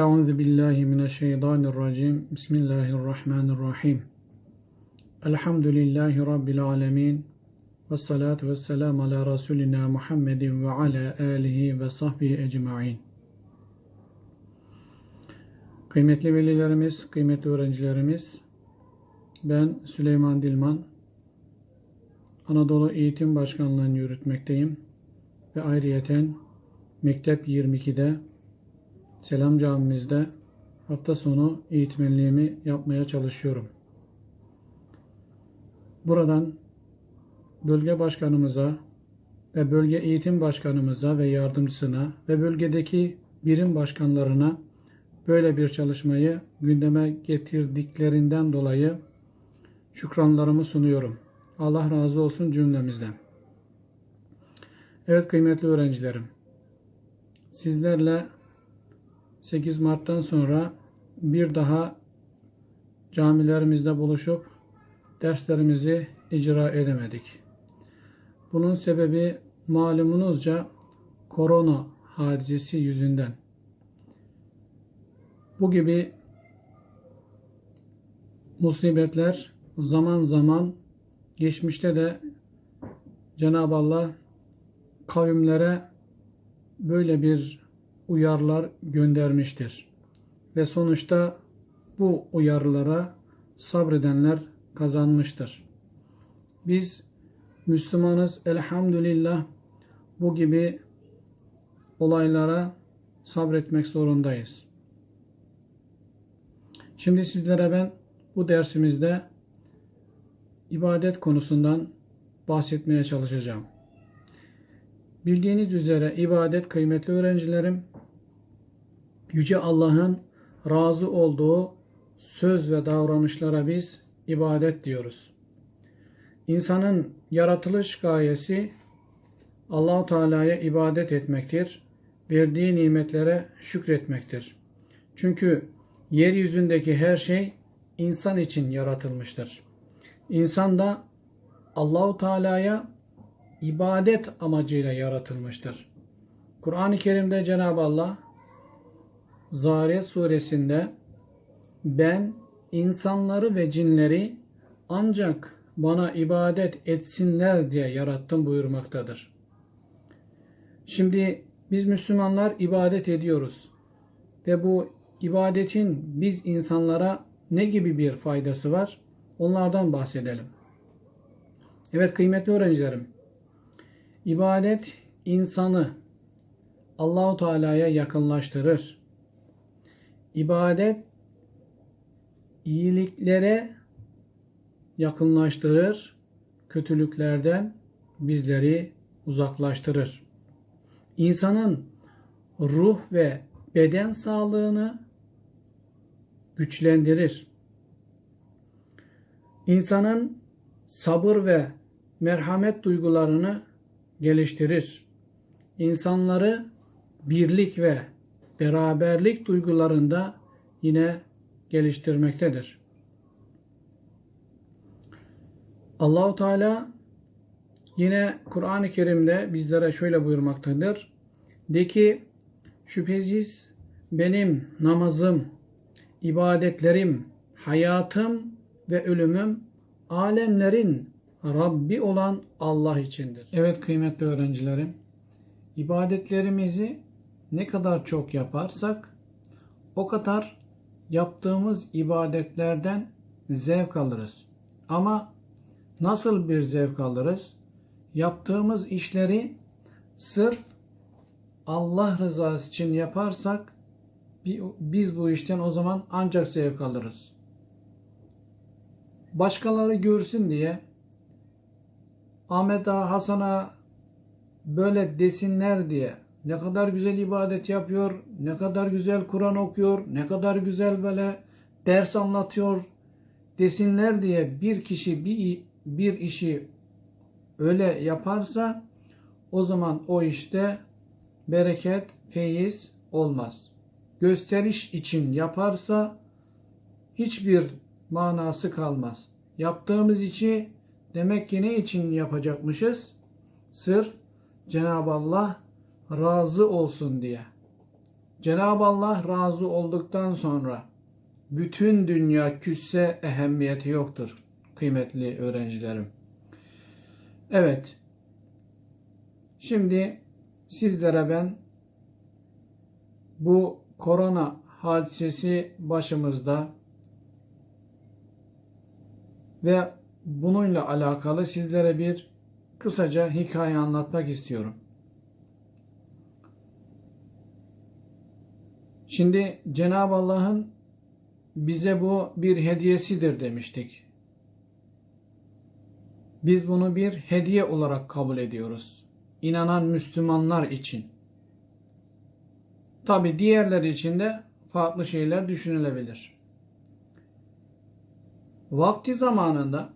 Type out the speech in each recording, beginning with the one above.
Euzu billahi mineşşeytanirracim. Bismillahirrahmanirrahim. Elhamdülillahi rabbil alamin. Ve salatu vesselam ala Resulina Muhammedin ve ala alihi ve sahbihi ecmaîn. Kıymetli velilerimiz, kıymetli öğrencilerimiz, ben Süleyman Dilman, Anadolu Eğitim Başkanlığı'nı yürütmekteyim ve ayrıyeten Mektep 22'de Selam Camimizde hafta sonu eğitmenliğimi yapmaya çalışıyorum. Buradan bölge başkanımıza ve bölge eğitim başkanımıza ve yardımcısına ve bölgedeki birim başkanlarına böyle bir çalışmayı gündeme getirdiklerinden dolayı şükranlarımı sunuyorum. Allah razı olsun cümlemizden. Evet kıymetli öğrencilerim. Sizlerle 8 Mart'tan sonra bir daha camilerimizde buluşup derslerimizi icra edemedik. Bunun sebebi malumunuzca korona hadisesi yüzünden. Bu gibi musibetler zaman zaman geçmişte de Cenab-ı Allah kavimlere böyle bir uyarılar göndermiştir. Ve sonuçta bu uyarılara sabredenler kazanmıştır. Biz Müslümanız elhamdülillah bu gibi olaylara sabretmek zorundayız. Şimdi sizlere ben bu dersimizde ibadet konusundan bahsetmeye çalışacağım. Bildiğiniz üzere ibadet kıymetli öğrencilerim Yüce Allah'ın razı olduğu söz ve davranışlara biz ibadet diyoruz. İnsanın yaratılış gayesi Allahu Teala'ya ibadet etmektir. Verdiği nimetlere şükretmektir. Çünkü yeryüzündeki her şey insan için yaratılmıştır. İnsan da Allahu Teala'ya ibadet amacıyla yaratılmıştır. Kur'an-ı Kerim'de Cenab-ı Allah Zariyat suresinde ben insanları ve cinleri ancak bana ibadet etsinler diye yarattım buyurmaktadır. Şimdi biz Müslümanlar ibadet ediyoruz ve bu ibadetin biz insanlara ne gibi bir faydası var? Onlardan bahsedelim. Evet kıymetli öğrencilerim. İbadet insanı Allahu Teala'ya yakınlaştırır. İbadet iyiliklere yakınlaştırır, kötülüklerden bizleri uzaklaştırır. İnsanın ruh ve beden sağlığını güçlendirir. İnsanın sabır ve merhamet duygularını geliştirir. İnsanları birlik ve beraberlik duygularında yine geliştirmektedir. Allahu Teala yine Kur'an-ı Kerim'de bizlere şöyle buyurmaktadır. De ki şüphesiz benim namazım, ibadetlerim, hayatım ve ölümüm alemlerin Rabbi olan Allah içindir. Evet kıymetli öğrencilerim, ibadetlerimizi ne kadar çok yaparsak o kadar yaptığımız ibadetlerden zevk alırız. Ama nasıl bir zevk alırız? Yaptığımız işleri sırf Allah rızası için yaparsak biz bu işten o zaman ancak zevk alırız. Başkaları görsün diye Ahmet'a, Hasan'a böyle desinler diye ne kadar güzel ibadet yapıyor, ne kadar güzel Kur'an okuyor, ne kadar güzel böyle ders anlatıyor desinler diye bir kişi bir, bir işi öyle yaparsa o zaman o işte bereket, feyiz olmaz. Gösteriş için yaparsa hiçbir manası kalmaz. Yaptığımız işi demek ki ne için yapacakmışız? Sırf Cenab-ı Allah razı olsun diye. Cenab-ı Allah razı olduktan sonra bütün dünya küsse ehemmiyeti yoktur kıymetli öğrencilerim. Evet. Şimdi sizlere ben bu korona hadisesi başımızda ve bununla alakalı sizlere bir kısaca hikaye anlatmak istiyorum. Şimdi Cenab-ı Allah'ın bize bu bir hediyesidir demiştik. Biz bunu bir hediye olarak kabul ediyoruz. İnanan Müslümanlar için. Tabi diğerleri için de farklı şeyler düşünülebilir. Vakti zamanında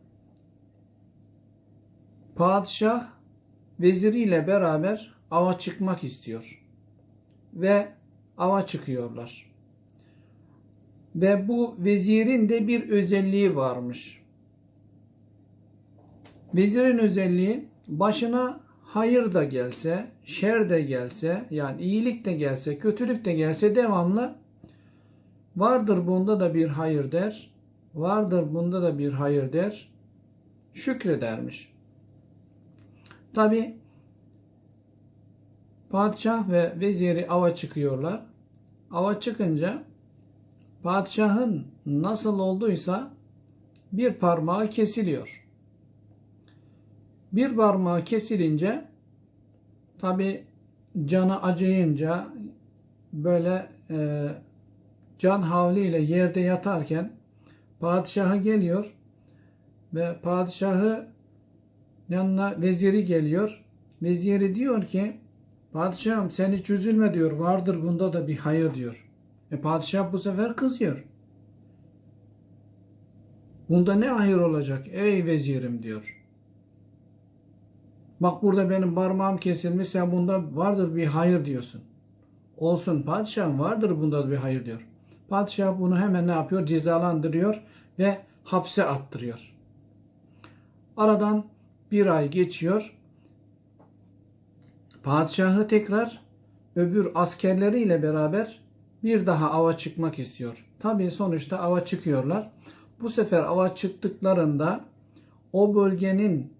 padişah veziriyle beraber ava çıkmak istiyor. Ve ava çıkıyorlar. Ve bu vezirin de bir özelliği varmış. Vezirin özelliği başına hayır da gelse, şer de gelse, yani iyilik de gelse, kötülük de gelse devamlı vardır bunda da bir hayır der, vardır bunda da bir hayır der, şükredermiş. Tabi padişah ve veziri ava çıkıyorlar. Ava çıkınca padişahın nasıl olduysa bir parmağı kesiliyor. Bir parmağı kesilince tabi canı acıyınca böyle e, can havliyle yerde yatarken padişahı geliyor ve padişahı yanına veziri geliyor. Veziri diyor ki padişahım sen hiç üzülme diyor vardır bunda da bir hayır diyor. E padişah bu sefer kızıyor. Bunda ne hayır olacak ey vezirim diyor. Bak burada benim parmağım kesilmiş sen bunda vardır bir hayır diyorsun. Olsun padişahım vardır bunda bir hayır diyor. Padişah bunu hemen ne yapıyor? Cezalandırıyor ve hapse attırıyor. Aradan bir ay geçiyor. Padişahı tekrar öbür askerleriyle beraber bir daha ava çıkmak istiyor. Tabii sonuçta ava çıkıyorlar. Bu sefer ava çıktıklarında o bölgenin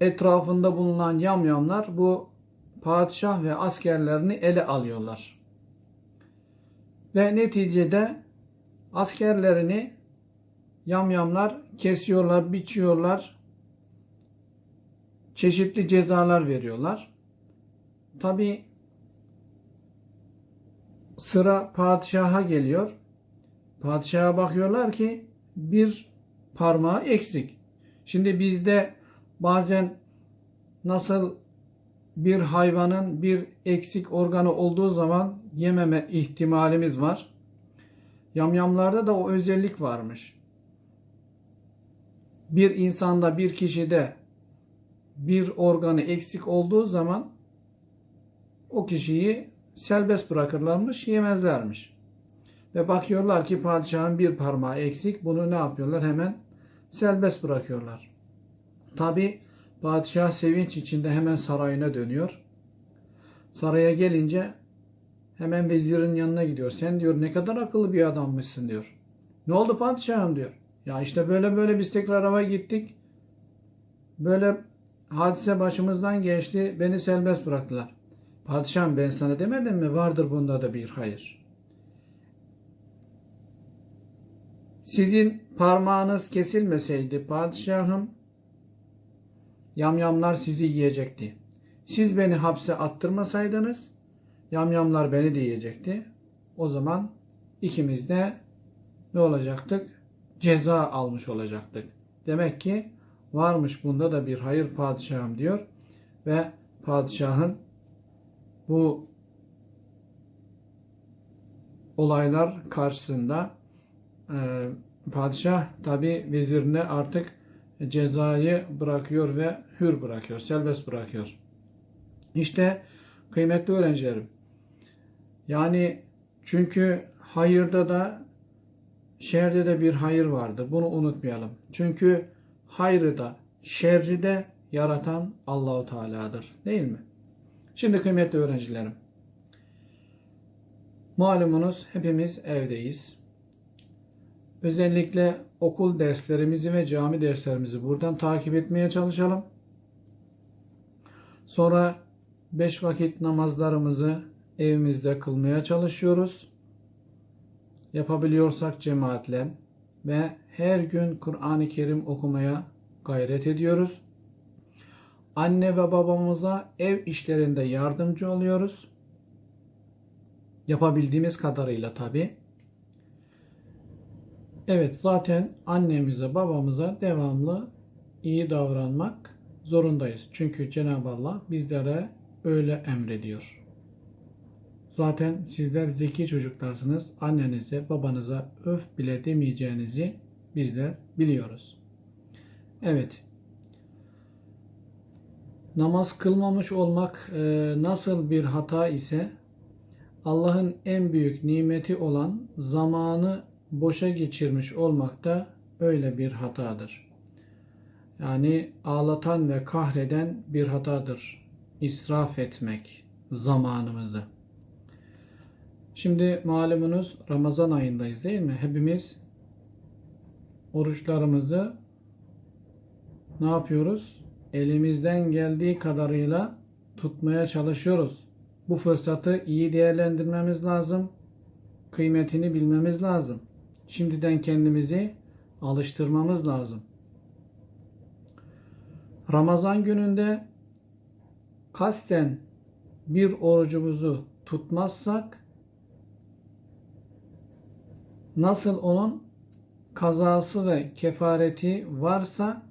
etrafında bulunan yamyamlar bu padişah ve askerlerini ele alıyorlar. Ve neticede askerlerini yamyamlar kesiyorlar, biçiyorlar. Çeşitli cezalar veriyorlar. Tabi sıra padişaha geliyor. Padişaha bakıyorlar ki bir parmağı eksik. Şimdi bizde bazen nasıl bir hayvanın bir eksik organı olduğu zaman yememe ihtimalimiz var. Yamyamlarda da o özellik varmış. Bir insanda, bir kişide bir organı eksik olduğu zaman o kişiyi serbest bırakırlarmış, yemezlermiş. Ve bakıyorlar ki padişahın bir parmağı eksik. Bunu ne yapıyorlar? Hemen serbest bırakıyorlar. Tabi padişah sevinç içinde hemen sarayına dönüyor. Saraya gelince hemen vezirin yanına gidiyor. Sen diyor ne kadar akıllı bir adammışsın diyor. Ne oldu padişahım diyor. Ya işte böyle böyle biz tekrar ava gittik. Böyle hadise başımızdan geçti. Beni serbest bıraktılar. Padişahım ben sana demedim mi? Vardır bunda da bir hayır. Sizin parmağınız kesilmeseydi padişahım yamyamlar sizi yiyecekti. Siz beni hapse attırmasaydınız yamyamlar beni de yiyecekti. O zaman ikimiz de ne olacaktık? Ceza almış olacaktık. Demek ki varmış bunda da bir hayır padişahım diyor ve padişahın bu olaylar karşısında e, padişah tabi vezirine artık cezayı bırakıyor ve hür bırakıyor, serbest bırakıyor. İşte kıymetli öğrencilerim. Yani çünkü hayırda da şerde de bir hayır vardır. Bunu unutmayalım. Çünkü hayrı da şerri de yaratan Allahu Teala'dır. Değil mi? Şimdi kıymetli öğrencilerim. Malumunuz hepimiz evdeyiz. Özellikle okul derslerimizi ve cami derslerimizi buradan takip etmeye çalışalım. Sonra beş vakit namazlarımızı evimizde kılmaya çalışıyoruz. Yapabiliyorsak cemaatle ve her gün Kur'an-ı Kerim okumaya gayret ediyoruz. Anne ve babamıza ev işlerinde yardımcı oluyoruz. Yapabildiğimiz kadarıyla tabi. Evet zaten annemize babamıza devamlı iyi davranmak zorundayız. Çünkü Cenab-ı Allah bizlere öyle emrediyor. Zaten sizler zeki çocuklarsınız. Annenize, babanıza öf bile demeyeceğinizi bizler biliyoruz. Evet. Namaz kılmamış olmak e, nasıl bir hata ise Allah'ın en büyük nimeti olan zamanı boşa geçirmiş olmak da öyle bir hatadır. Yani ağlatan ve kahreden bir hatadır. İsraf etmek zamanımızı. Şimdi malumunuz Ramazan ayındayız değil mi? Hepimiz oruçlarımızı ne yapıyoruz? Elimizden geldiği kadarıyla tutmaya çalışıyoruz. Bu fırsatı iyi değerlendirmemiz lazım. Kıymetini bilmemiz lazım. Şimdiden kendimizi alıştırmamız lazım. Ramazan gününde kasten bir orucumuzu tutmazsak nasıl onun kazası ve kefareti varsa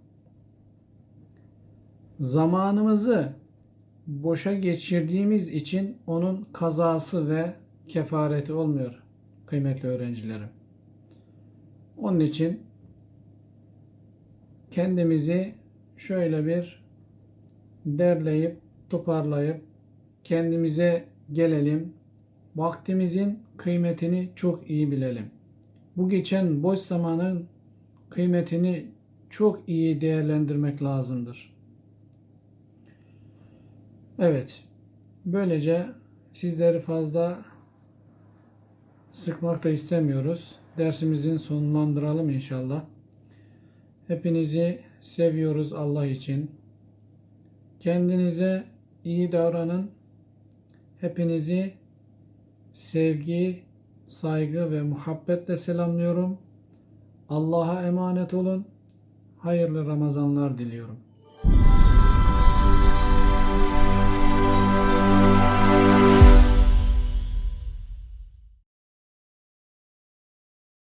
zamanımızı boşa geçirdiğimiz için onun kazası ve kefareti olmuyor kıymetli öğrencilerim. Onun için kendimizi şöyle bir derleyip toparlayıp kendimize gelelim. Vaktimizin kıymetini çok iyi bilelim. Bu geçen boş zamanın kıymetini çok iyi değerlendirmek lazımdır. Evet. Böylece sizleri fazla sıkmak da istemiyoruz. Dersimizin sonlandıralım inşallah. Hepinizi seviyoruz Allah için. Kendinize iyi davranın. Hepinizi sevgi, saygı ve muhabbetle selamlıyorum. Allah'a emanet olun. Hayırlı Ramazanlar diliyorum.